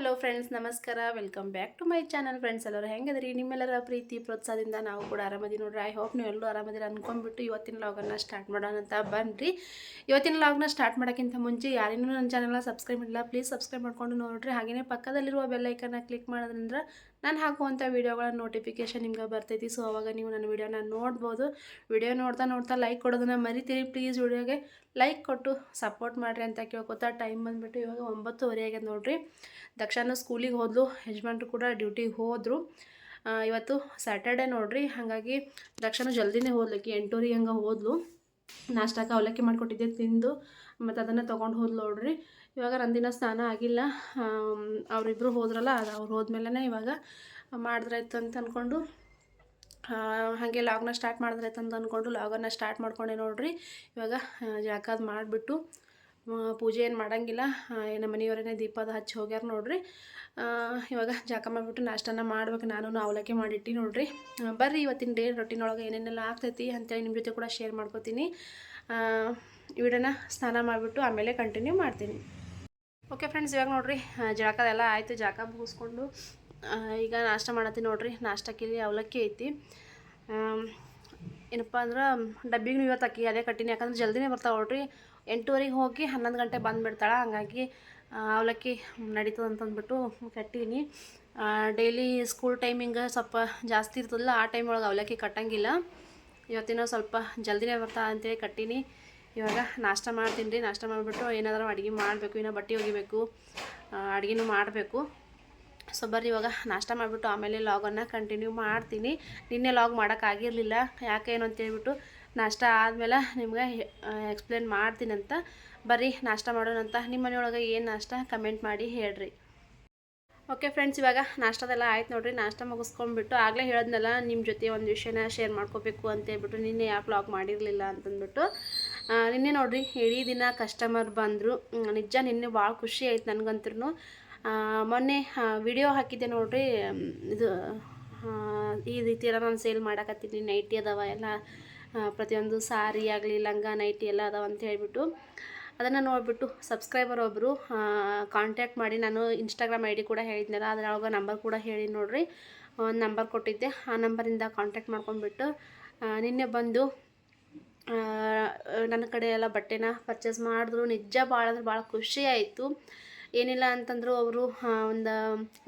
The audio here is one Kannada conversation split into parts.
ಹಲೋ ಫ್ರೆಂಡ್ಸ್ ನಮಸ್ಕಾರ. Welcome back to my channel friends ಎಲ್ಲರೂ ಹೆಂಗದ್ರಿ ನಿಮ್ಮೆಲ್ಲರ ಪ್ರೀತಿ, ಪ್ರೋತ್ಸಾಹದಿಂದ ನಾವು ಕೂಡ ಆರಾಮದಿ ನೋಡ್ರಿ. ಐ ಹೋಪ್ ನೀವು ಎಲ್ಲರೂ ಆರಾಮದಿರ ಅನ್ಕೊಂಡ್ಬಿಟ್ಟು ಇವತ್ತಿನ ಲಾಗನ್ನ ಸ್ಟಾರ್ಟ್ ಮಾಡೋಣ ಅಂತ ಬನ್ನಿರಿ ಇವತ್ತಿನ ಲಾಗ್ನ ಸ್ಟಾರ್ಟ್ ಮಾಡೋಕ್ಕಿಂತ ಮುಂಚೆ ಯಾರೇನೂ ನನ್ನ ಚಾನಲ್ನ ಸಬ್ಸ್ಕ್ರೈಬ್ ಮಾಡಿಲ್ಲ ಪ್ಲೀಸ್ ಸಬ್ಸ್ಕ್ರೈಬ್ ಮಾಡ್ಕೊಂಡು ನೋಡ್ರಿ. ಹಾಗೆಯೇ ಪಕ್ಕದಲ್ಲಿರುವ ಬೆಲ್ಲೈಕನ್ನ ಕ್ಲಿಕ್ ಮಾಡೋದ್ರಿಂದ ನಾನು ಹಾಕುವಂಥ ವೀಡಿಯೋಗಳ ನೋಟಿಫಿಕೇಷನ್ ನಿಮ್ಗೆ ಬರ್ತೈತಿ. ಸೊ ಅವಾಗ ನೀವು ನನ್ನ ವೀಡಿಯೋನ ನೋಡ್ಬೋದು. ವಿಡಿಯೋ ನೋಡ್ತಾ ನೋಡ್ತಾ ಲೈಕ್ ಕೊಡೋದನ್ನ ಮರಿತೀರಿ. ಪ್ಲೀಸ್ ವಿಡಿಯೋಗೆ ಲೈಕ್ ಕೊಟ್ಟು ಸಪೋರ್ಟ್ ಮಾಡಿರಿ ಅಂತ ಕೇಳ್ಕೊತಾ ಟೈಮ್ ಬಂದುಬಿಟ್ಟು ಇವಾಗ ಒಂಬತ್ತುವರೆ ಆಗ್ಯದ ನೋಡಿರಿ. ದಕ್ಷಾನು ಸ್ಕೂಲಿಗೆ ಹೋದ್ಲು. ಯಜಮಾನ್ರು ಕೂಡ ಡ್ಯೂಟಿಗೆ ಹೋದರು. ಇವತ್ತು ಸ್ಯಾಟರ್ಡೆ ನೋಡ್ರಿ. ಹಾಗಾಗಿ ದಕ್ಷಾನು ಜಲ್ದಿನೇ ಹೋದ್ಲಿಕ್ಕೆ ಎಂಟೂರಿಗೆ ಹಂಗೆ ಹೋದ್ಲು. ನಾಷ್ಟಕ್ಕೆ ಅವಲಕ್ಕಿ ಮಾಡಿಕೊಟ್ಟಿದ್ದೆ ತಿಂದು. ಮತ್ತು ಅದನ್ನು ತೊಗೊಂಡು ಹೋದ್ಲು ನೋಡ್ರಿ. ಇವಾಗ ರಂದಿನ ಸ್ನಾನ ಆಗಿಲ್ಲ. ಅವರಿಬ್ಬರು ಹೋದ್ರಲ್ಲ, ಅದು ಅವ್ರು ಹೋದ್ಮೇಲೆ ಇವಾಗ ಮಾಡಿದ್ರಾಯ್ತು ಅಂತ ಅಂದ್ಕೊಂಡು ಹಾಗೆ ಲಾಗ್ನ ಸ್ಟಾರ್ಟ್ ಮಾಡಿದ್ರಾಯ್ತು ಅಂತ ಅಂದ್ಕೊಂಡು ಲಾಗನ್ನ ಸ್ಟಾರ್ಟ್ ಮಾಡ್ಕೊಂಡೆ ನೋಡ್ರಿ. ಇವಾಗ ಜಾಕಾದ್ ಮಾಡಿಬಿಟ್ಟು ಪೂಜೆ ಏನು ಮಾಡೋಂಗಿಲ್ಲ. ನಮ್ಮ ಮನೆಯವರೇ ದೀಪದ ಹಚ್ಚಿ ಹೋಗ್ಯಾರ ನೋಡ್ರಿ. ಇವಾಗ ಜಾಕ ಮಾಡಿಬಿಟ್ಟು ನಾಷ್ಟನ ಮಾಡ್ಬೇಕು. ನಾನು ಅವಲಕ್ಕಿ ಮಾಡಿಟ್ಟು ನೋಡ್ರಿ. ಬರ್ರಿ ಇವತ್ತಿನ ಡೇ ರೊಟ್ಟಿನೊಳಗೆ ಏನೇನೆಲ್ಲ ಆಗ್ತೈತಿ ಅಂತೇಳಿ ನಿಮ್ಮ ಜೊತೆ ಕೂಡ ಶೇರ್ ಮಾಡ್ಕೋತೀನಿ. ವಿಡಿಯೋನ ಸ್ನಾನ ಮಾಡಿಬಿಟ್ಟು ಆಮೇಲೆ ಕಂಟಿನ್ಯೂ ಮಾಡ್ತೀನಿ. ಓಕೆ ಫ್ರೆಂಡ್ಸ್ ಇವಾಗ ನೋಡ್ರಿ ಜಳಕದೆಲ್ಲ ಆಯಿತು, ಜಳಕ ಮುಗಿಸ್ಕೊಂಡು ಈಗ ನಾಷ್ಟ ಮಾಡತ್ತೀನಿ ನೋಡ್ರಿ, ನಾಷ್ಟಕ್ಕೆ ಇಲ್ಲಿ ಅವಲಕ್ಕಿ ಐತಿ. ಏನಪ್ಪ ಅಂದ್ರೆ ಡಬ್ಬಿಗೂ ಇವತ್ತು ಅಕ್ಕಿ ಅದೇ ಕಟ್ಟಿನಿ, ಯಾಕಂದ್ರೆ ಜಲ್ದಿನೇ ಬರ್ತಾವೆ ನೋಡ್ರಿ. ಎಂಟೂವರೆಗೆ ಹೋಗಿ ಹನ್ನೊಂದು ಗಂಟೆ ಬಂದುಬಿಡ್ತಾಳೆ, ಹಂಗಾಗಿ ಅವಲಕ್ಕಿ ನಡೀತದೆ ಅಂತಂದ್ಬಿಟ್ಟು ಕಟ್ಟೀನಿ ಡೈಲಿ ಸ್ಕೂಲ್ ಟೈಮಿಂಗ್ ಸ್ವಲ್ಪ ಜಾಸ್ತಿ ಇರ್ತದಲ್ಲ, ಆ ಟೈಮ್ ಒಳಗೆ ಅವಲಕ್ಕಿ ಕಟ್ಟಂಗಿಲ್ಲ. ಇವತ್ತಿನ ಸ್ವಲ್ಪ ಜಲ್ದಿನೇ ಬರ್ತಾ ಅಂತೇಳಿ ಕಟ್ಟೀನಿ. ಇವಾಗ ನಾಷ್ಟ ಮಾಡ್ತೀನಿ ರೀ, ನಾಷ್ಟ ಮಾಡಿಬಿಟ್ಟು ಏನಾದರೂ ಅಡುಗೆ ಮಾಡಬೇಕು, ಇನ್ನೂ ಬಟ್ಟೆ ಒಗಿಬೇಕು ಅಡುಗೆನೂ ಮಾಡಬೇಕು. ಸೊ ಬರ್ರಿ ಇವಾಗ ನಾಷ್ಟ ಮಾಡಿಬಿಟ್ಟು ಆಮೇಲೆ ಲಾಗನ್ನು ಕಂಟಿನ್ಯೂ ಮಾಡ್ತೀನಿ. ನಿನ್ನೆ ಲಾಗ್ ಮಾಡೋಕ್ಕಾಗಿರಲಿಲ್ಲ ಯಾಕೆ ಏನು ಅಂತೇಳ್ಬಿಟ್ಟು ನಾಷ್ಟ ಆದಮೇಲೆ ನಿಮ್ಗೆ ಎಕ್ಸ್ಪ್ಲೇನ್ ಮಾಡ್ತೀನಿ ಅಂತ. ಬರ್ರಿ, ನಾಷ್ಟ ಮಾಡೋಣಂತ ನಿಮ್ಮ ಮನೆಯೊಳಗೆ ಏನು ನಾಷ್ಟ ಕಮೆಂಟ್ ಮಾಡಿ ಹೇಳ್ರಿ. ಓಕೆ ಫ್ರೆಂಡ್ಸ್ ಇವಾಗ ನಾಷ್ಟದೆಲ್ಲ ಆಯ್ತು ನೋಡ್ರಿ. ನಾಷ್ಟ ಮುಗಿಸ್ಕೊಂಡ್ಬಿಟ್ಟು ಆಗಲೇ ಹೇಳಿದ್ನಲ್ಲ ನಿಮ್ಮ ಜೊತೆ ಒಂದು ವಿಷಯನ ಶೇರ್ ಮಾಡ್ಕೋಬೇಕು ಅಂತ ಹೇಳ್ಬಿಟ್ಟು ನಿನ್ನೆ ಯಾಕೆ ಲಾಗ್ ಮಾಡಿರಲಿಲ್ಲ ಅಂತಂದ್ಬಿಟ್ಟು. ನಿನ್ನೆ ನೋಡ್ರಿ, ಇಡೀ ದಿನ ಕಸ್ಟಮರ್ ಬಂದರು. ನಿಜ ನಿನ್ನೆ ಭಾಳ ಖುಷಿ ಆಯ್ತು ನನಗಂತೂ ಮೊನ್ನೆ ವಿಡಿಯೋ ಹಾಕಿದ್ದೆ ನೋಡ್ರಿ ಇದು ಈ ರೀತಿ ಎಲ್ಲ ನಾನು ಸೇಲ್ ಮಾಡಕತ್ತೀನಿ ನೈಟಿ ಅದಾವ ಎಲ್ಲ ಪ್ರತಿಯೊಂದು ಸಾರಿ ಆಗಲಿ, ಲಂಗ ನೈಟಿ ಎಲ್ಲ ಅದಾವ ಅಂತ ಹೇಳಿಬಿಟ್ಟು. ಅದನ್ನು ನೋಡಿಬಿಟ್ಟು ಸಬ್ಸ್ಕ್ರೈಬರ್ ಒಬ್ಬರು ಕಾಂಟ್ಯಾಕ್ಟ್ ಮಾಡಿ ನಾನು ಇನ್ಸ್ಟಾಗ್ರಾಮ್ ಐ ಕೂಡ ಹೇಳಿದ್ನಲ್ಲ ಅದ್ರೊಳಗೆ ನಂಬರ್ ಕೂಡ ಹೇಳಿ ನೋಡ್ರಿ. ಒಂದು ನಂಬರ್ ಕೊಟ್ಟಿದ್ದೆ. ಆ ನಂಬರಿಂದ ಕಾಂಟ್ಯಾಕ್ಟ್ ಮಾಡ್ಕೊಂಡ್ಬಿಟ್ಟು ನಿನ್ನೆ ಬಂದು ನನ್ನ ಕಡೆ ಎಲ್ಲ ಬಟ್ಟೆನ ಪರ್ಚೇಸ್ ಮಾಡಿದ್ರು. ನಿಜ ಭಾಳ ಅಂದ್ರೆ ಭಾಳ ಖುಷಿ ಆಯಿತು. ಏನಿಲ್ಲ ಅಂತಂದ್ರು ಅವರು ಒಂದು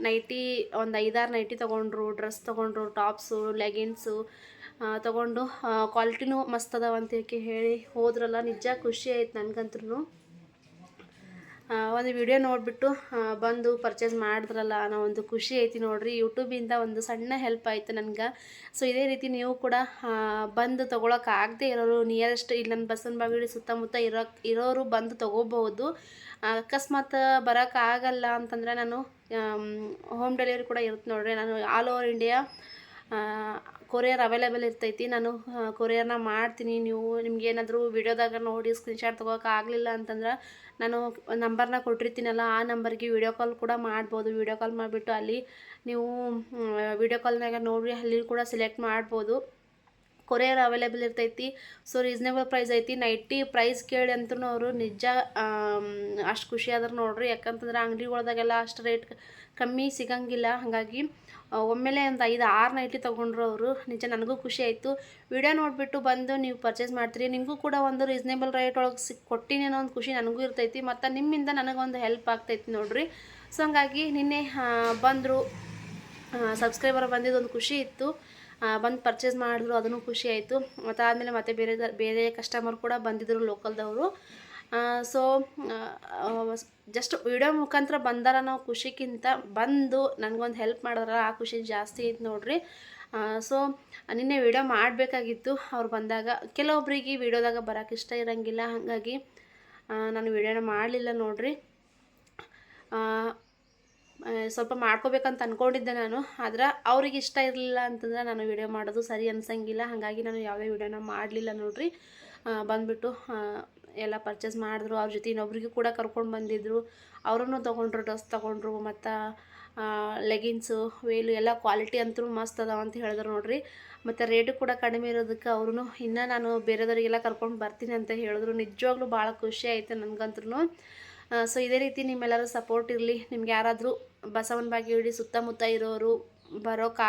ನೈಟಿ ಒಂದು ಐದಾರು ನೈಟಿ ತೊಗೊಂಡ್ರು. ಡ್ರೆಸ್ ತೊಗೊಂಡ್ರು ಟಾಪ್ಸು ಲೆಗಿನ್ಸು ತೊಗೊಂಡು ಕ್ವಾಲಿಟಿನೂ ಮಸ್ತ್ ಅದಾವ ಅಂತ ಹೇಳಿ ಹೋದ್ರಲ್ಲ. ನಿಜ ಖುಷಿ ಆಯ್ತು ನನಗಂತೂ ಒಂದು ವಿಡಿಯೋ ನೋಡಿಬಿಟ್ಟು ಬಂದು ಪರ್ಚೇಸ್ ಮಾಡಿದ್ರಲ್ಲ ಅನ್ನೋ ಒಂದು ಖುಷಿ ಐತಿ ನೋಡ್ರಿ. ಯೂಟ್ಯೂಬಿಂದ ಒಂದು ಸಣ್ಣ ಹೆಲ್ಪ್ ಆಯಿತು ನನಗೆ. ಸೊ ಇದೇ ರೀತಿ ನೀವು ಕೂಡ ಬಂದು ತೊಗೊಳಕ್ಕೆ ಆಗದೆ ಇರೋರು ನಿಯರೆಸ್ಟ್ ಇಲ್ಲಿ ನನ್ನ ಬಸವನ ಬಾಗಿಡಿ ಸುತ್ತಮುತ್ತ ಇರೋ, ಇರೋರು ಬಂದು ತೊಗೋಬಹುದು. ಅಕಸ್ಮಾತ್ ಬರೋಕ್ಕಾಗಲ್ಲ ಅಂತಂದರೆ ನಾನು ಹೋಮ್ ಡೆಲಿವರಿ ಕೂಡ ಇರುತ್ತೆ ನೋಡ್ರಿ. ನಾನು all over India courier available ಇರ್ತೈತಿ, ನಾನು ಕೊರಿಯರ್ನ ಮಾಡ್ತೀನಿ. ನೀವು ನಿಮ್ಗೆ ಏನಾದರೂ ವಿಡಿಯೋದಾಗ ನೋಡಿ ಸ್ಕ್ರೀನ್ಶಾಟ್ ತೊಗೋಕೆ ಆಗಲಿಲ್ಲ ಅಂತಂದ್ರೆ ನಾನು ನಂಬರ್ನ ಕೊಟ್ಟಿರ್ತೀನಲ್ಲ, ಆ ನಂಬರ್ಗೆ ವಿಡಿಯೋ ಕಾಲ್ ಕೂಡ ಮಾಡ್ಬೋದು. ವಿಡಿಯೋ ಕಾಲ್ ಮಾಡಿಬಿಟ್ಟು ಅಲ್ಲಿ ನೀವು ವಿಡಿಯೋ ಕಾಲ್ನಾಗ ನೋಡಿ ಅಲ್ಲಿ ಕೂಡ ಸೆಲೆಕ್ಟ್ ಮಾಡ್ಬೋದು. ಕೊರಿಯರ್ ಅವೈಲೇಬಲ್ ಇರ್ತೈತಿ. ಸೊ ರೀಸ್ನೇಬಲ್ ಪ್ರೈಸ್ ಐತಿ. ನೈಟಿ ಪ್ರೈಸ್ ಕೇಳಿ ಅಂತೂ ಅವರು ನಿಜ ಅಷ್ಟು ಖುಷಿ ಆದ್ರೆ ನೋಡ್ರಿ. ಯಾಕಂತಂದ್ರೆ ಅಂಗಡಿಗಳ್ದಾಗೆಲ್ಲ ಅಷ್ಟು ರೇಟ್ ಕಮ್ಮಿ ಸಿಗಂಗಿಲ್ಲ. ಹಾಗಾಗಿ ಒಮ್ಮೆಲೆ ಒಂದು ಐದು, ಆರು ನೈಟಿ ತೊಗೊಂಡ್ರು ಅವರು. ನಿಜ ನನಗೂ ಖುಷಿ ಆಯಿತು. ವಿಡಿಯೋ ನೋಡಿಬಿಟ್ಟು ಬಂದು ನೀವು ಪರ್ಚೇಸ್ ಮಾಡ್ತೀರಿ. ನಿಮಗೂ ಕೂಡ ಒಂದು ರೀಸ್ನೇಬಲ್ ರೇಟ್ ಒಳಗೆ ಸಿಕ್ ಕೊಟ್ಟಿನಿ ಅನ್ನೋ ಒಂದು ಖುಷಿ ನನಗೂ ಇರ್ತೈತಿ. ಮತ್ತು ನಿಮ್ಮಿಂದ ನನಗೊಂದು ಹೆಲ್ಪ್ ಆಗ್ತೈತಿ ನೋಡ್ರಿ. ಸೊ ಹಂಗಾಗಿ ನಿನ್ನೆ ಬಂದರು ಸಬ್ಸ್ಕ್ರೈಬರ್ ಬಂದಿದ್ದು ಒಂದು ಖುಷಿ ಇತ್ತು. ಬಂದು ಪರ್ಚೇಸ್ ಮಾಡಿದ್ರು, ಅದನ್ನು ಖುಷಿ ಆಯಿತು. ಮತ್ತು ಆದಮೇಲೆ ಮತ್ತೆ ಬೇರೆ ಬೇರೆ ಕಸ್ಟಮರ್ ಕೂಡ ಬಂದಿದ್ದರು ಲೋಕಲ್ದವರು ಸೊ ಜಸ್ಟ್ ವಿಡಿಯೋ ಮುಖಾಂತರ ಬಂದಾರ ನಾವು ಖುಷಿಗಿಂತ ಬಂದು ನನಗೊಂದು ಹೆಲ್ಪ್ ಮಾಡಿದ್ರ ಆ ಖುಷಿ ಜಾಸ್ತಿ ಐತೆ ನೋಡ್ರಿ. ಸೊ ನಿನ್ನೆ ವಿಡಿಯೋ ಮಾಡಬೇಕಾಗಿತ್ತು. ಅವ್ರು ಬಂದಾಗ ಕೆಲವೊಬ್ಬರಿಗೆ ವಿಡಿಯೋದಾಗ ಬರೋಕೆ ಇಷ್ಟ ಇರೋಂಗಿಲ್ಲ. ಹಾಗಾಗಿ ನಾನು ವಿಡಿಯೋನ ಮಾಡಲಿಲ್ಲ ನೋಡ್ರಿ. ಸ್ವಲ್ಪ ಮಾಡ್ಕೋಬೇಕಂತ ಅಂದ್ಕೊಂಡಿದ್ದೆ ನಾನು, ಆದ್ರೆ ಅವ್ರಿಗೆ ಇಷ್ಟ ಇರಲಿಲ್ಲ ಅಂತಂದ್ರೆ ನಾನು ವಿಡಿಯೋ ಮಾಡೋದು ಸರಿ ಅನ್ಸಂಗಿಲ್ಲ. ಹಾಗಾಗಿ ನಾನು ಯಾವುದೇ ವಿಡಿಯೋನ ಮಾಡಲಿಲ್ಲ ನೋಡ್ರಿ. ಬಂದುಬಿಟ್ಟು ಎಲ್ಲ ಪರ್ಚೇಸ್ ಮಾಡಿದ್ರು. ಅವ್ರ ಜೊತೆ ಇನ್ನೊಬ್ರಿಗೂ ಕೂಡ ಕರ್ಕೊಂಡು ಬಂದಿದ್ದರು ಅವರೂ ತೊಗೊಂಡ್ರು ಡ್ರೆಸ್ ತೊಗೊಂಡ್ರು, ಮತ್ತು ಲೆಗಿನ್ಸು ವೇಲು ಎಲ್ಲ ಕ್ವಾಲಿಟಿ ಅಂತೂ ಮಸ್ತ್ ಅದಾವ ಅಂತ ಹೇಳಿದ್ರು ನೋಡ್ರಿ. ಮತ್ತು ರೇಟು ಕೂಡ ಕಡಿಮೆ ಇರೋದಕ್ಕೆ ಅವ್ರೂ ಇನ್ನೂ ನಾನು ಬೇರೆದವರಿಗೆಲ್ಲ ಕರ್ಕೊಂಡು ಬರ್ತೀನಿ ಅಂತ ಹೇಳಿದ್ರು. ನಿಜವಾಗ್ಲೂ ಭಾಳ ಖುಷಿ ಆಯಿತು ನನಗಂತೂ ಸೊ ಇದೇ ರೀತಿ ನಿಮ್ಮೆಲ್ಲರೂ ಸಪೋರ್ಟ್ ಇರಲಿ. ನಿಮ್ಗೆ ಯಾರಾದರೂ ಬಸವನ ಬಾಗೇವಾಡಿ ಸುತ್ತಮುತ್ತ ಇರೋರು ಬರೋಕಾ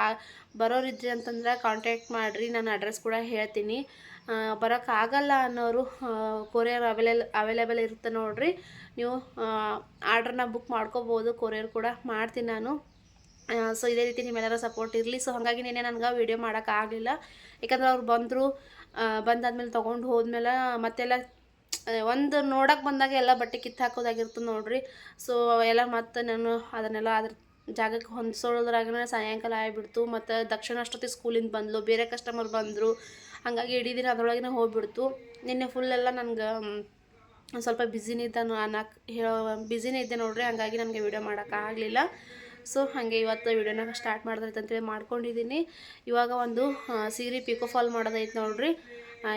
ಬರೋರಿದ್ರಿ ಅಂತಂದ್ರೆ ಕಾಂಟ್ಯಾಕ್ಟ್ ಮಾಡಿರಿ, ನಾನು ಅಡ್ರೆಸ್ ಕೂಡ ಹೇಳ್ತೀನಿ. ಬರೋಕ್ಕಾಗಲ್ಲ ಅನ್ನೋರು ಕೊರಿಯರ್ ಅವೈಲೇಲ್ ಅವೈಲೇಬಲ್ ಇರುತ್ತೆ ನೋಡಿರಿ. ನೀವು ಆರ್ಡ್ರನ್ನ ಬುಕ್ ಮಾಡ್ಕೋಬೋದು ಕೊರಿಯರ್ ಕೂಡ ಮಾಡ್ತೀನಿ ನಾನು. ಸೊ ಇದೇ ರೀತಿ ನಿಮ್ಮೆಲ್ಲರ ಸಪೋರ್ಟ್ ಇರಲಿ. ಸೊ ಹಾಗಾಗಿ ನಿನ್ನೆ ನನಗೆ ವೀಡಿಯೋ ಮಾಡೋಕ್ಕಾಗಲಿಲ್ಲ ಯಾಕಂದ್ರೆ ಅವ್ರು ಬಂದರು ಬಂದಾದ್ಮೇಲೆ ತೊಗೊಂಡು ಹೋದ್ಮೇಲೆ ಮತ್ತೆಲ್ಲ ಒಂದು ನೋಡಕ್ಕೆ ಬಂದಾಗ ಎಲ್ಲ ಬಟ್ಟೆ ಕಿತ್ತು ಹಾಕೋದಾಗಿರ್ತದೆ ನೋಡ್ರಿ. ಸೊ ಅವೆಲ್ಲ ಮತ್ತೆ ನಾನು ಅದನ್ನೆಲ್ಲ ಅದ್ರ ಜಾಗಕ್ಕೆ ಹೊಂದಿಸೋದ್ರಾಗನೇ ಸಾಯಂಕಾಲ ಆಗಿಬಿಡ್ತು. ಮತ್ತು ದಕ್ಷಿಣ ಅಷ್ಟೊತ್ತಿ ಸ್ಕೂಲಿಂದ ಬಂದ್ಲು. ಬೇರೆ ಕಸ್ಟಮರ್ ಬಂದರು. ಹಾಗಾಗಿ ಇಡೀ ದಿನ ಅದರೊಳಗೆ ಹೋಗ್ಬಿಡ್ತು. ನಿನ್ನೆ ಫುಲ್ ಎಲ್ಲ ನನಗೆ ಸ್ವಲ್ಪ ಬ್ಯುಸಿನೇ ಇದ್ದ ನಾಲ್ಕು ಹೇಳೋ ಬ್ಯುಸಿನೇ ಇದ್ದೆ ನೋಡ್ರಿ. ಹಾಗಾಗಿ ನನಗೆ ವೀಡಿಯೋ ಆಗಲಿಲ್ಲ. ಸೊ ಹಾಗೆ ಇವತ್ತು ವೀಡಿಯೋನ ಸ್ಟಾರ್ಟ್ ಮಾಡಿದ್ರೈತೆ ಅಂತೇಳಿ ಮಾಡ್ಕೊಂಡಿದ್ದೀನಿ. ಇವಾಗ ಒಂದು ಸೀರೆ ಪಿಕೋ ಫಾಲ್ ಮಾಡೋದೈತೆ ನೋಡ್ರಿ.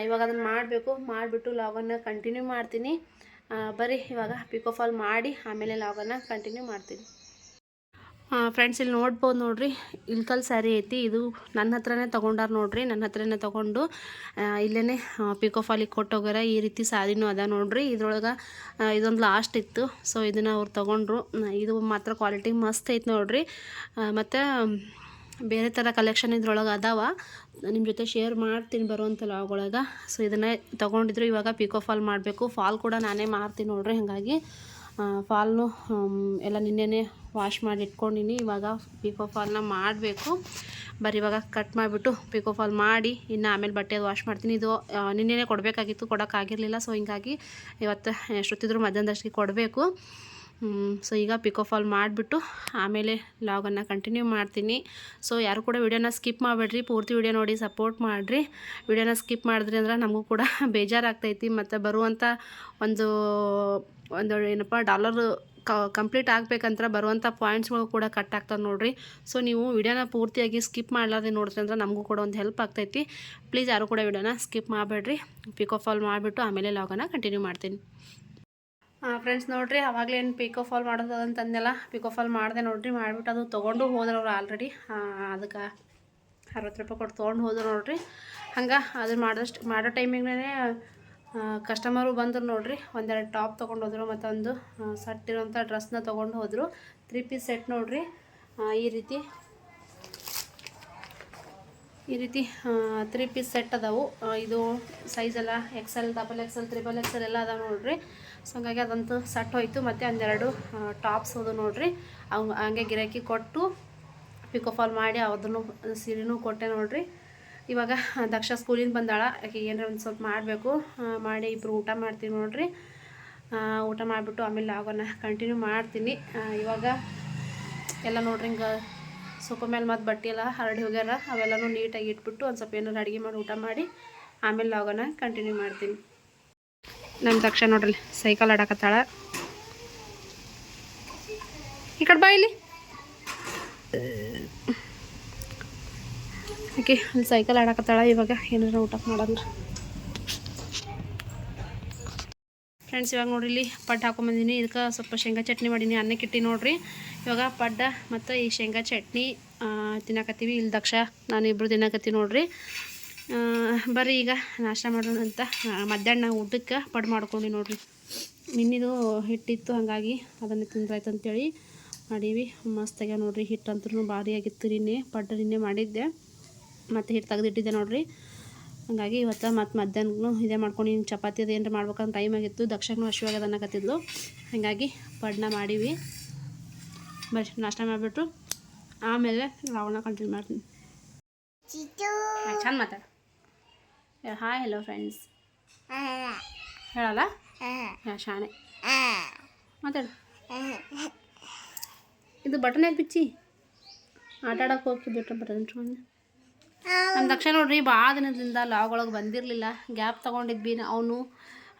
ಇವಾಗ ಅದನ್ನು ಮಾಡಬೇಕು. ಮಾಡಿಬಿಟ್ಟು ಲಾಗನ್ನ ಕಂಟಿನ್ಯೂ ಮಾಡ್ತೀನಿ. ಬರೀ ಇವಾಗ ಪಿಕೋ ಫಾಲ್ ಮಾಡಿ ಆಮೇಲೆ ಲಾಗನ್ನ ಕಂಟಿನ್ಯೂ ಮಾಡ್ತೀನಿ. ಫ್ರೆಂಡ್ಸ್ ಇಲ್ಲಿ ನೋಡ್ಬೋದು ನೋಡ್ರಿ ಇಲ್ಕಲ್ ಸ್ಯಾರಿ ಐತಿ. ಇದು ನನ್ನ ಹತ್ರನೇ ತೊಗೊಂಡಾರ ನೋಡ್ರಿ. ನನ್ನ ಹತ್ರನೇ ತೊಗೊಂಡು ಇಲ್ಲೇ ಪಿಕೋ ಫಾಲಿಗೆ ಕೊಟ್ಟೋಗ್ಯಾರ ಈ ರೀತಿ ಸ್ಯಾರಿನೂ ಅದ ನೋಡ್ರಿ. ಇದ್ರೊಳಗೆ ಇದೊಂದು ಲಾಸ್ಟ್ ಇತ್ತು. ಸೊ ಇದನ್ನು ಅವ್ರು ತೊಗೊಂಡ್ರು. ಇದು ಮಾತ್ರ ಕ್ವಾಲಿಟಿ ಮಸ್ತ್ ಐತೆ ನೋಡ್ರಿ. ಮತ್ತು ಬೇರೆ ಥರ ಕಲೆಕ್ಷನ್ ಇದ್ರೊಳಗೆ ಅದಾವ. ನಿಮ್ಮ ಜೊತೆ ಶೇರ್ ಮಾಡ್ತೀನಿ ಬರುವಂಥ ಲಾಗೊಳಗೆ ಸೊ ಇದನ್ನೇ ತೊಗೊಂಡಿದ್ರು ಇವಾಗ ಪಿಕೋ ಫಾಲ್ ಮಾಡಬೇಕು. ಫಾಲ್ ಕೂಡ ನಾನೇ ಮಾರ್ತೀನಿ ನೋಡ್ರಿ, ಹಾಗಾಗಿ ಫಾಲ್ನು ಎಲ್ಲ ನಿನ್ನೆನೇ ವಾಶ್ ಮಾಡಿ ಇಟ್ಕೊಂಡಿನಿ. ಇವಾಗ ಪಿಕೋ ಫಾಲ್ನ ಮಾಡಬೇಕು. ಬರೀ ಇವಾಗ ಕಟ್ ಮಾಡಿಬಿಟ್ಟು ಪಿಕೋ ಫಾಲ್ ಮಾಡಿ, ಇನ್ನು ಆಮೇಲೆ ಬಟ್ಟೆ ವಾಶ್ ಮಾಡ್ತೀನಿ. ಇದು ನಿನ್ನೆನೇ ಕೊಡಬೇಕಾಗಿತ್ತು ಕೊಡೋಕ್ಕಾಗಿರಲಿಲ್ಲ ಸೊ ಹಿಂಗಾಗಿ ಇವತ್ತು ಎಷ್ಟೊತ್ತಿದ್ರು ಮಧ್ಯಾಹ್ನದಷ್ಟಿಗೆ ಕೊಡಬೇಕು. ಸೊ ಈಗ ಪಿಕೋ ಫಾಲ್ ಮಾಡಿಬಿಟ್ಟು ಆಮೇಲೆ ಲಾಗನ್ನು ಕಂಟಿನ್ಯೂ ಮಾಡ್ತೀನಿ. ಸೊ ಯಾರು ಕೂಡ ವಿಡಿಯೋನ ಸ್ಕಿಪ್ ಮಾಡಬೇಡ್ರಿ, ಪೂರ್ತಿ ವಿಡಿಯೋ ನೋಡಿ ಸಪೋರ್ಟ್ ಮಾಡಿರಿ. ವಿಡಿಯೋನ ಸ್ಕಿಪ್ ಮಾಡಿದ್ರಿ ಅಂದ್ರೆ ನಮಗೂ ಕೂಡ ಬೇಜಾರಾಗ್ತೈತಿ. ಮತ್ತು ಬರುವಂಥ ಒಂದು ಒಂದು ಏನಪ್ಪ ಡಾಲರ್ ಕಂಪ್ಲೀಟ್ ಆಗಬೇಕಂತ ಬರುವಂಥ ಪಾಯಿಂಟ್ಸ್ಗಳು ಕೂಡ ಕಟ್ ಆಗ್ತದೆ ನೋಡಿರಿ. ಸೊ ನೀವು ವಿಡಿಯೋನ ಪೂರ್ತಿಯಾಗಿ ಸ್ಕಿಪ್ ಮಾಡಲಾರ್ದೆ ನೋಡ್ತೀರಿ ಅಂದ್ರೆ ನಮಗೂ ಕೂಡ ಒಂದು ಹೆಲ್ಪ್ ಆಗ್ತೈತಿ. ಪ್ಲೀಸ್ ಯಾರು ಕೂಡ ವಿಡಿಯೋನ ಸ್ಕಿಪ್ ಮಾಡಬೇಡ್ರಿ. ಪಿಕೋ ಫಾಲ್ ಮಾಡಿಬಿಟ್ಟು ಆಮೇಲೆ ಲಾಗನ್ನು ಕಂಟಿನ್ಯೂ ಮಾಡ್ತೀನಿ. ಫ್ರೆಂಡ್ಸ್ ನೋಡಿರಿ, ಅವಾಗಲೇ ಏನು ಪಿಕೋ ಫಾಲ್ ಮಾಡೋದು ಅಂತಂದೆಲ್ಲ ಪಿಕೋ ಫಾಲ್ ಮಾಡಿದೆ ನೋಡಿರಿ, ಮಾಡಿಬಿಟ್ಟು ಅದು ತೊಗೊಂಡು ಹೋದ್ರು ಅವ್ರು ಆಲ್ರೆಡಿ ಅದಕ್ಕೆ ಅರವತ್ತು ರೂಪಾಯಿ ಕೊಟ್ಟು ತೊಗೊಂಡು ಹೋದ್ರು ನೋಡಿರಿ. ಹಂಗೆ ಅದನ್ನ ಮಾಡಿದಷ್ಟು ಮಾಡೋ ಟೈಮಿಗೆ ಕಸ್ಟಮರು ಬಂದರು ನೋಡಿರಿ, ಒಂದೆರಡು ಟಾಪ್ ತೊಗೊಂಡು ಹೋದರು, ಮತ್ತೊಂದು ಸಟ್ ಇರೋಂಥ ಡ್ರೆಸ್ನ ತೊಗೊಂಡು ಹೋದರು. ತ್ರೀ ಪೀಸ್ ಸೆಟ್ ನೋಡಿರಿ ಈ ರೀತಿ. ಈ ರೀತಿ ತ್ರೀ ಪೀಸ್ ಸೆಟ್ ಅದಾವು. ಇದು ಸೈಜ್ ಎಲ್ಲ XL double L triple XL ಎಲ್ಲ ಅದಾವೆ ನೋಡ್ರಿ. ಸೊ ಹಂಗಾಗಿ ಅದಂತೂ ಸಟ್ ಹೋಯಿತು. ಮತ್ತು ಒಂದೆರಡು ಟಾಪ್ಸ್ ಅದು ನೋಡ್ರಿ. ಅವ್ ಹಂಗೆ ಗಿರಾಕಿ ಕೊಟ್ಟು ಪಿಕೋ ಫಾಲ್ ಮಾಡಿ ಅದನ್ನು ಸೀರೆನೂ ಕೊಟ್ಟೆ ನೋಡ್ರಿ. ಇವಾಗ ದಕ್ಷ ಸ್ಕೂಲಿಂದ ಬಂದಾಳ. ಆಕೆ ಏನಾರ ಒಂದು ಸ್ವಲ್ಪ ಮಾಡಬೇಕು. ಮಾಡಿ ಇಬ್ಬರು ಊಟ ಮಾಡ್ತೀನಿ ನೋಡ್ರಿ. ಊಟ ಮಾಡಿಬಿಟ್ಟು ಆಮೇಲೆ ಆಗೋಣ. ಕಂಟಿನ್ಯೂ ಮಾಡ್ತೀನಿ. ಇವಾಗ ಎಲ್ಲ ನೋಡ್ರಿ ಹಿಂಗೆ ಸೊಪ್ಪ ಮೇಲೆ ಮತ್ತು ಬಟ್ಟೆ ಎಲ್ಲ ಹರಡಿ ಹೋಗ್ಯಾರ. ಅವೆಲ್ಲನೂ ನೀಟಾಗಿ ಇಟ್ಬಿಟ್ಟು ಒಂದು ಸ್ವಲ್ಪ ಏನಾರು ಅಡುಗೆ ಮಾಡಿ ಊಟ ಮಾಡಿ ಆಮೇಲೆ ಆಗೋಣ. ಕಂಟಿನ್ಯೂ ಮಾಡ್ತೀನಿ. ನಮ್ಮ ದಕ್ಷ ನೋಡ್ರಿ ಸೈಕಲ್ ಆಡಕತ್ತಾಳ. ಈ ಕಡೆ ಬಾ ಇಲ್ಲಿ. ಓಕೆ ಅಲ್ಲಿ ಸೈಕಲ್ ಆಡಕತ್ತಾಳ, ಇವಾಗ ಏನಾರ ಊಟ ಮಾಡೋದು ಫ್ರೆಂಡ್ಸ್ ಇವಾಗ ನೋಡ್ರಿ ಇಲ್ಲಿ ಪಡ್ಡು ಹಾಕೊಂಬಂದಿನಿ ಇದಕ್ಕೆ ಸ್ವಲ್ಪ ಶೇಂಗಾ ಚಟ್ನಿ ಮಾಡೀನಿ ಅನ್ನಕ್ಕೆ ನೋಡಿರಿ. ಇವಾಗ ಪಡ್ಡ ಮತ್ತು ಈ ಶೇಂಗಾ ಚಟ್ನಿ ತಿನ್ನಕತ್ತೀವಿ. ಇಲ್ಲಿ ದಕ್ಷ, ನಾನು ಇಬ್ಬರು ತಿನ್ನಕತ್ತೀವಿ ನೋಡ್ರಿ. ಬರ್ರಿ ಈಗ ನಾಷ್ಟ ಮಾಡೋಣ ಅಂತ. ಮಧ್ಯಾಹ್ನ ಊಟಕ್ಕೆ ಪಡ್ ಮಾಡ್ಕೊಂಡು ನೋಡ್ರಿ. ನಿನ್ನಿದು ಹಿಟ್ಟಿತ್ತು ಹಾಗಾಗಿ ಅದನ್ನು ತಿಂದ್ರಾಯ್ತು ಅಂತೇಳಿ ಮಾಡೀವಿ. ಮಸ್ತಾಗ ನೋಡ್ರಿ ಹಿಟ್ಟು ಅಂತೂ ಭಾರಿ ಆಗಿತ್ತು ನಿನ್ನೆ. ಪಡ್ಡು ನಿನ್ನೆ ಮಾಡಿದ್ದೆ. ಮತ್ತು ಹಿಟ್ಟು ತೆಗೆದಿಟ್ಟಿದ್ದೆ ನೋಡ್ರಿ. ಹಾಗಾಗಿ ಇವತ್ತು ಮತ್ತು ಮಧ್ಯಾಹ್ನಗೂ ಇದೇ ಮಾಡ್ಕೊಂಡು. ಹಿಂಗೆ ಚಪಾತಿ ಅದು ಏನಾರು ಮಾಡ್ಬೇಕಂತ ಟೈಮ್ ಆಗಿತ್ತು. ದಕ್ಷಗೂ ಅದನ್ನು ಕತ್ತಿದ್ಲು ಹಾಗಾಗಿ ಪಡ್ನ ಮಾಡೀವಿ. ಬರ್ರಿ ನಾಷ್ಟ ಮಾಡಿಬಿಟ್ಟು ಆಮೇಲೆ ರಾವಣ ಕಂಟಿನ್ಯೂ ಮಾಡ್ತೀನಿ. ಚಂದ ಮಾತಾಡ. ಹಾಯ್ ಹಲೋ ಫ್ರೆಂಡ್ಸ್ ಹೇಳಲ್ಲ. ಹಾಂ. ಶಾಣೆ. ಮಾತಾಡು. ಇದು ಬಟನ್ ಯಾಕೆ ಬಿಚ್ಚಿ? ಆಟ ಆಡೋಕೆ ಹೋಗಿ ಬಿಟ್ರೆ ಬರೋದು ನಮ್ಮ ದಕ್ಷ ನೋಡ್ರಿ ಭಾಳ ದಿನದಿಂದ ಲಾಗ್ ಒಳಗೆ ಬಂದಿರಲಿಲ್ಲ. ಗ್ಯಾಪ್ ತೊಗೊಂಡಿದ್ವಿ ಅವನು.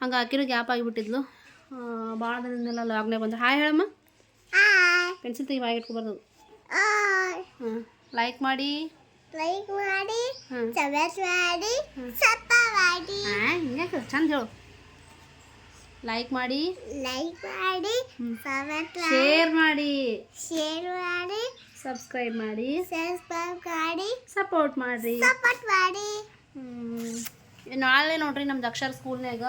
ಹಂಗೆ ಹಾಕಿರೋ ಗ್ಯಾಪ್ ಆಗಿಬಿಟ್ಟಿದ್ಲು. ಭಾಳ ದಿನದಿಂದ ಲಾಗ್ನೇ ಬಂದ್ರೆ ಹಾಯ್ ಹೇಳಮ್ಮ. ಪೆನ್ಸಿಲ್ ತೆಗಿ ಬಾಯಿ ಇಟ್ಕೊಬಾರ್ದು ಹ್ಞೂ ಲೈಕ್ ಮಾಡಿ. ಲೈಕ್ ಮಾಡಿ ಸಬ್ಸ್ಕ್ರೈಬ್ ಮಾಡಿ ಮಾಡಿ. ಹಿಂಗೆ ಚಂದ ಹೇಳು. ಲೈಕ್ ಮಾಡಿ. ಲೈಕ್ ಮಾಡಿ ಶೇರ್ ಮಾಡಿ. ಶೇರ್ ಮಾಡಿ. ಸಬ್ಸ್ಕ್ರೈಬ್ ಮಾಡಿ. ಸಬ್ಸ್ಕ್ರೈಬ್ ಮಾಡಿ. ಸಪೋರ್ಟ್ ಮಾಡಿ. ಸಪೋರ್ಟ್ ಮಾಡಿ. ಹ್ಮ್. ನಾಳೆ ನೋಡ್ರಿ ನಮ್ಮ ಅಕ್ಷರ ಸ್ಕೂಲ್ನಾಗ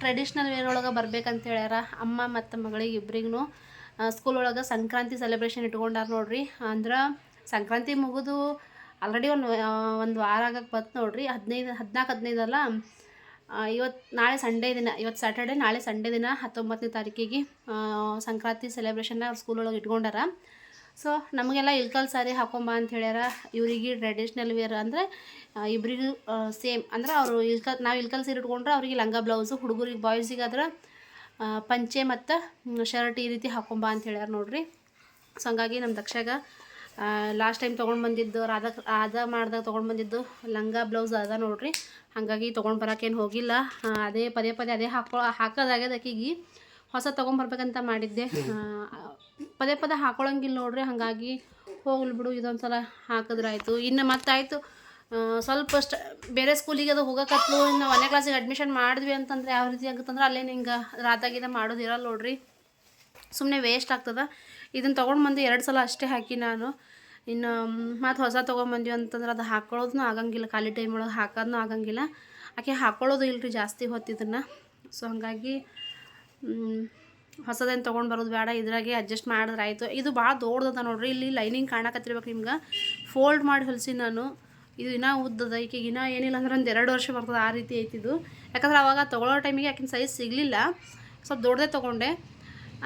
ಟ್ರೆಡಿಷ್ನಲ್ ವೇರ್ ಒಳಗೆ ಬರ್ಬೇಕಂತ ಹೇಳ್ಯಾರ ಅಮ್ಮ ಮತ್ತು ಮಗಳಿಗೆ ಇಬ್ರಿಗೂ ಸ್ಕೂಲ್ ಒಳಗೆ ಸಂಕ್ರಾಂತಿ ಸೆಲೆಬ್ರೇಷನ್ ಇಟ್ಕೊಂಡಾರ ನೋಡ್ರಿ. ಅಂದ್ರೆ ಸಂಕ್ರಾಂತಿ ಮುಗಿದು ಆಲ್ರೆಡಿ ಒಂದು ಒಂದು ವಾರ ಆಗಕ್ಕೆ ಬಂತು ನೋಡ್ರಿ. ಹದಿನೈದು ಹದಿನಾಲ್ಕು ಹದಿನೈದಲ್ಲ ಇವತ್ತು ನಾಳೆ ಸಂಡೇ ದಿನ ಇವತ್ತು ಸ್ಯಾಟರ್ಡೆ ನಾಳೆ ಸಂಡೇ ದಿನ ಹತ್ತೊಂಬತ್ತನೇ ತಾರೀಕಿಗೆ ಸಂಕ್ರಾಂತಿ ಸೆಲೆಬ್ರೇಷನ್ನ ಅವ್ರ ಸ್ಕೂಲ್ ಒಳಗೆ ಇಟ್ಕೊಂಡಾರ. ಸೊ ನಮಗೆಲ್ಲ ಇಳ್ಕಲ್ ಸಾರಿ ಹಾಕೊಂಬ ಅಂತ ಹೇಳ್ಯಾರ. ಇವರಿಗೆ ಟ್ರೆಡಿಷ್ನಲ್ ವೇರ್ ಅಂದರೆ ಇಬ್ಬರಿಗೂ ಸೇಮ್ ಅಂದ್ರೆ ಅವರು ಇಲ್ಕಲ್ ನಾವು ಇಲ್ಕಲ್ ಸೀರೆ ಇಟ್ಕೊಂಡ್ರೆ ಅವ್ರಿಗೆ ಲಂಗ ಬ್ಲೌಸು ಹುಡುಗರಿಗೆ ಬಾಯ್ಸಿಗಾದ್ರೆ ಪಂಚೆ ಮತ್ತು ಶರ್ಟ್ ಈ ರೀತಿ ಹಾಕೊಂಬ ಅಂತ ಹೇಳ್ಯಾರ ನೋಡ್ರಿ. ಸೊ ಹಂಗಾಗಿ ನಮ್ಮ ದಕ್ಷಾಗ ಲಾಸ್ಟ್ ಟೈಮ್ ತೊಗೊಂಡು ಬಂದಿದ್ದು, ರಾಧಾ ಅದ ಮಾಡ್ದಾಗ ತೊಗೊಂಡು ಬಂದಿದ್ದು ಲಂಗ ಬ್ಲೌಸ್ ಅದ ನೋಡ್ರಿ. ಹಾಗಾಗಿ ತೊಗೊಂಡು ಬರೋಕ್ಕೇನು ಹೋಗಿಲ್ಲ. ಅದೇ ಪದೇ ಪದೇ ಅದೇ ಹಾಕೊ, ಹಾಕೋದಾಗ್ಯದ ಆಕಿಗೆ ಹೊಸ ತೊಗೊಂಬರ್ಬೇಕಂತ ಮಾಡಿದ್ದೆ. ಪದೇ ಪದೇ ಹಾಕೊಳಂಗಿಲ್ಲ ನೋಡ್ರಿ, ಹಾಗಾಗಿ ಹೋಗ್ಲಿ ಬಿಡು ಇದೊಂದು ಸಲ ಹಾಕಿದ್ರಾಯ್ತು. ಇನ್ನು ಮತ್ತಾಯಿತು ಸ್ವಲ್ಪ ಸ್ಟ ಬೇರೆ ಸ್ಕೂಲಿಗೆ ಅದು ಹೋಗೋಕತ್ಲು, ಇನ್ನು ಒಂದನೇ ಕ್ಲಾಸಿಗೆ ಅಡ್ಮಿಷನ್ ಮಾಡಿದ್ವಿ ಅಂತಂದ್ರೆ ಯಾವ ರೀತಿ ಆಗುತ್ತಂದ್ರೆ ಅಲ್ಲೇನು ಹಿಂಗೆ ರಾಧಾಗಿದ ಮಾಡೋದಿರಲ್ಲ ನೋಡ್ರಿ. ಸುಮ್ಮನೆ ವೇಸ್ಟ್ ಆಗ್ತದೆ. ಇದನ್ನು ತೊಗೊಂಡು ಬಂದು ಎರಡು ಸಲ ಅಷ್ಟೇ ಹಾಕಿ ನಾನು. ಇನ್ನು ಮತ್ತು ಹೊಸ ತೊಗೊಂಬಂದ್ವಿ ಅಂತಂದ್ರೆ ಅದು ಹಾಕೊಳ್ಳೋದೂ ಆಗಂಗಿಲ್ಲ. ಖಾಲಿ ಟೈಮ್ ಒಳಗೆ ಹಾಕೋದೂ ಆಗಂಗಿಲ್ಲ. ಆಕೆ ಹಾಕ್ಕೊಳ್ಳೋದು ಇಲ್ರಿ ಜಾಸ್ತಿ ಹೊತ್ತು ಇದನ್ನು. ಸೊ ಹಾಗಾಗಿ ಹೊಸದೇನು ತೊಗೊಂಡು ಬರೋದು ಬೇಡ. ಇದ್ರಾಗೆ ಅಡ್ಜಸ್ಟ್ ಮಾಡಿದ್ರೆ ಆಯಿತು. ಇದು ಭಾಳ ದೊಡ್ಡದ ನೋಡ್ರಿ. ಇಲ್ಲಿ ಲೈನಿಂಗ್ ಕಾಣಕತ್ತಿರ್ಬೇಕು ನಿಮ್ಗೆ. ಫೋಲ್ಡ್ ಮಾಡಿ ಹೊಲಿಸಿ ನಾನು. ಇದು ಇನ್ನೂ ಉದ್ದದ. ಈಕೆ ಇನ್ನೂ ಏನಿಲ್ಲ ಅಂದ್ರೆ ಒಂದು ಎರಡು ವರ್ಷ ಬರ್ತದೆ ಆ ರೀತಿ ಐತಿದು ಯಾಕಂದ್ರೆ ಅವಾಗ ತೊಗೊಳ್ಳೋ ಟೈಮಿಗೆ ಆಕಿನ ಸೈಜ್ ಸಿಗಲಿಲ್ಲ. ಸ್ವಲ್ಪ ದೊಡ್ಡದೇ ತೊಗೊಂಡೆ.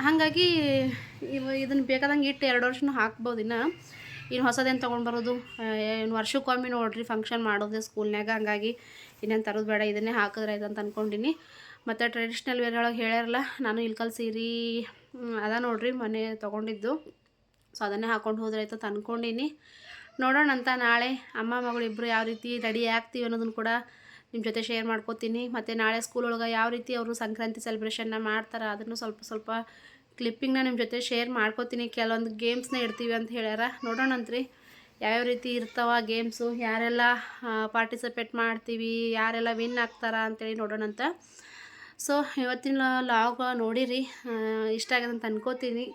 ಹಾಗಾಗಿ ಇವ ಇದನ್ನು ಬೇಕಾದಂಗೆ ಇಟ್ಟು ಎರಡು ವರ್ಷನೂ ಹಾಕ್ಬೋದು ಇನ್ನು. ಇನ್ನು ಹೊಸದೇನು ತೊಗೊಂಡು ಬರೋದು ಇನ್ನು ವರ್ಷಕ್ಕೊಮ್ಮೆ ನೋಡ್ರಿ ಫಂಕ್ಷನ್ ಮಾಡೋದು ಸ್ಕೂಲ್ನಾಗ ಹಂಗಾಗಿ ಇನ್ನೇನು ತರೋದು ಬೇಡ, ಇದನ್ನೇ ಹಾಕಿದ್ರೆ ಆಯ್ತು ಅಂತ ಅಂದ್ಕೊಂಡಿನಿ ಮತ್ತು ಟ್ರೆಡಿಷ್ನಲ್ ವೇರ್ ಒಳಗೆ ಹೇಳ್ಯಾರಲ್ಲ, ನಾನು ಇಲ್ಕಲ್ ಸೀರೆ ಅದ ನೋಡ್ರಿ ಮನೆ ತೊಗೊಂಡಿದ್ದು. ಸೊ ಅದನ್ನೇ ಹಾಕೊಂಡು ಹೋದ್ರೆ ಆಯ್ತು ಅಂತ ಅಂದ್ಕೊಂಡಿನಿ ನೋಡೋಣ ಅಂತ ನಾಳೆ, ಅಮ್ಮ ಮಗಳು ಇಬ್ಬರು ಯಾವ ರೀತಿ ರೆಡಿ ಆಗ್ತೀವಿ ಅನ್ನೋದನ್ನು ಕೂಡ ನಿಮ್ಮ ಜೊತೆ ಶೇರ್ ಮಾಡ್ಕೋತೀನಿ. ಮತ್ತು ನಾಳೆ ಸ್ಕೂಲ್ ಒಳಗೆ ಯಾವ ರೀತಿ ಅವರು ಸಂಕ್ರಾಂತಿ ಸೆಲೆಬ್ರೇಷನ್ನ ಮಾಡ್ತಾರೆ ಅದನ್ನು ಸ್ವಲ್ಪ ಸ್ವಲ್ಪ ಕ್ಲಿಪ್ಪಿಂಗ್ನ ನಿಮ್ಮ ಜೊತೆ ಶೇರ್ ಮಾಡ್ಕೋತೀನಿ. ಕೆಲವೊಂದು ಗೇಮ್ಸ್ನ ಇಡ್ತೀವಿ ಅಂತ ಹೇಳ್ಯಾರ. ನೋಡೋಣಂತ್ರಿ ಯಾವ್ಯಾವ ರೀತಿ ಇರ್ತಾವ ಗೇಮ್ಸು ಯಾರೆಲ್ಲ ಪಾರ್ಟಿಸಿಪೇಟ್ ಮಾಡ್ತೀವಿ? ಯಾರೆಲ್ಲ ವಿನ್ ಆಗ್ತಾರ ಅಂತೇಳಿ ನೋಡೋಣಂತ ಸೊ ಇವತ್ತಿನ ಲಾಗ್ ನೋಡಿರಿ. ಇಷ್ಟ ಆಗಿದೆ ಅಂತ ಅನ್ಕೋತೀನಿ.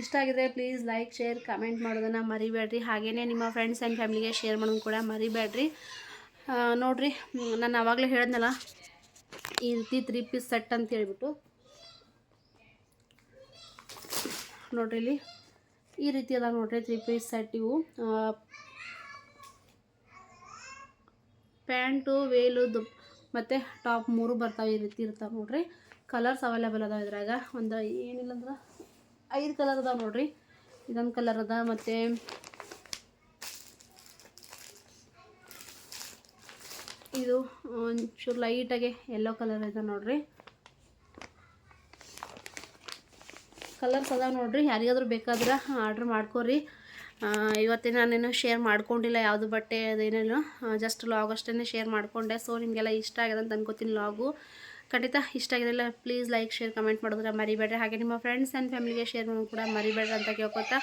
ಇಷ್ಟ ಆಗಿದ್ರೆ ಪ್ಲೀಸ್ ಲೈಕ್ ಶೇರ್ ಕಮೆಂಟ್ ಮಾಡೋದನ್ನು ಮರಿಬೇಡ್ರಿ. ಹಾಗೆಯೇ ನಿಮ್ಮ ಫ್ರೆಂಡ್ಸ್ ಆ್ಯಂಡ್ ಫ್ಯಾಮಿಲಿಗೆ ಶೇರ್ ಮಾಡೋದು ಕೂಡ ಮರಿಬೇಡ್ರಿ. ನೋಡ್ರಿ ನಾನು ಆವಾಗಲೇ ಹೇಳಿದ್ನಲ್ಲ, ಈ ರೀತಿ ತ್ರೀ ಪೀಸ್ ಸೆಟ್ ಅಂತ ಹೇಳ್ಬಿಟ್ಟು. ನೋಡ್ರಿ ಇಲ್ಲಿ, ಈ ರೀತಿ ಅದ ನೋಡ್ರಿ ತ್ರೀ ಪೀಸ್ ಸೆಟ್ ಇವು. ಪ್ಯಾಂಟು, ವೇಲು, ದು, ಮತ್ತು ಟಾಪ್ ಮೂರು ಬರ್ತಾವೆ ಈ ರೀತಿ ಇರ್ತಾವೆ ನೋಡ್ರಿ. ಕಲರ್ಸ್ ಅವೈಲೇಬಲ್ ಅದಾವೆ ಇದ್ರಾಗ. ಒಂದು ಏನಿಲ್ಲ ಅಂದ್ರೆ ಐದು ಕಲರ್ ಅದಾವೆ ನೋಡ್ರಿ. ಇದೊಂದು ಕಲರ್ ಅದ, ಮತ್ತು ಇದು ಒಂಚೂರು ಲೈಟಾಗೆ ಎಲ್ಲೋ ಕಲರ್ ಇದೆ ನೋಡ್ರಿ. ಕಲರ್ಸ್ ಅದಾವೆ ನೋಡ್ರಿ. ಯಾರಿಗಾದ್ರೂ ಬೇಕಾದ್ರೆ ಆರ್ಡ್ರ್ ಮಾಡ್ಕೊರಿ. ಇವತ್ತೇ ನಾನೇನು ಶೇರ್ ಮಾಡ್ಕೊಂಡಿಲ್ಲ ಯಾವುದು ಬಟ್ಟೆ ಅದೇನೇನು ಜಸ್ಟ್ ಲಾಗ್ ಅಷ್ಟೇ ಶೇರ್ ಮಾಡಿಕೊಂಡೆ. ಸೊ ನಿಮಗೆಲ್ಲ ಇಷ್ಟ ಆಗಿದೆ ಅಂತ ಅನ್ಕೋತೀನಿ ಲಾಗು ಖಂಡಿತ ಇಷ್ಟ ಆಗಿರಲಿಲ್ಲ ಪ್ಲೀಸ್ ಲೈಕ್ ಶೇರ್ ಕಮೆಂಟ್ ಮಾಡಿದ್ರೆ ಮರಿಬೇಡ್ರಿ. ಹಾಗೆ ನಿಮ್ಮ ಫ್ರೆಂಡ್ಸ್ ಆ್ಯಂಡ್ ಫ್ಯಾಮಿಲಿಗೆ ಶೇರ್ ಮಾಡೋದು ಕೂಡ ಮರಿಬೇಡ್ರಿ ಅಂತ ಕೇಳ್ಕೊತಾ.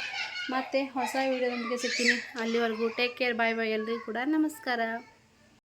ಮತ್ತೆ ಹೊಸ ವೀಡಿಯೋದೊಂದಿಗೆ ಸಿಗ್ತೀನಿ ಅಲ್ಲಿವರೆಗೂ. ಟೇಕ್ ಕೇರ್ ಬಾಯ್ ಬಾಯ್ ಎಲ್ರಿಗೂ ಕೂಡ ನಮಸ್ಕಾರ.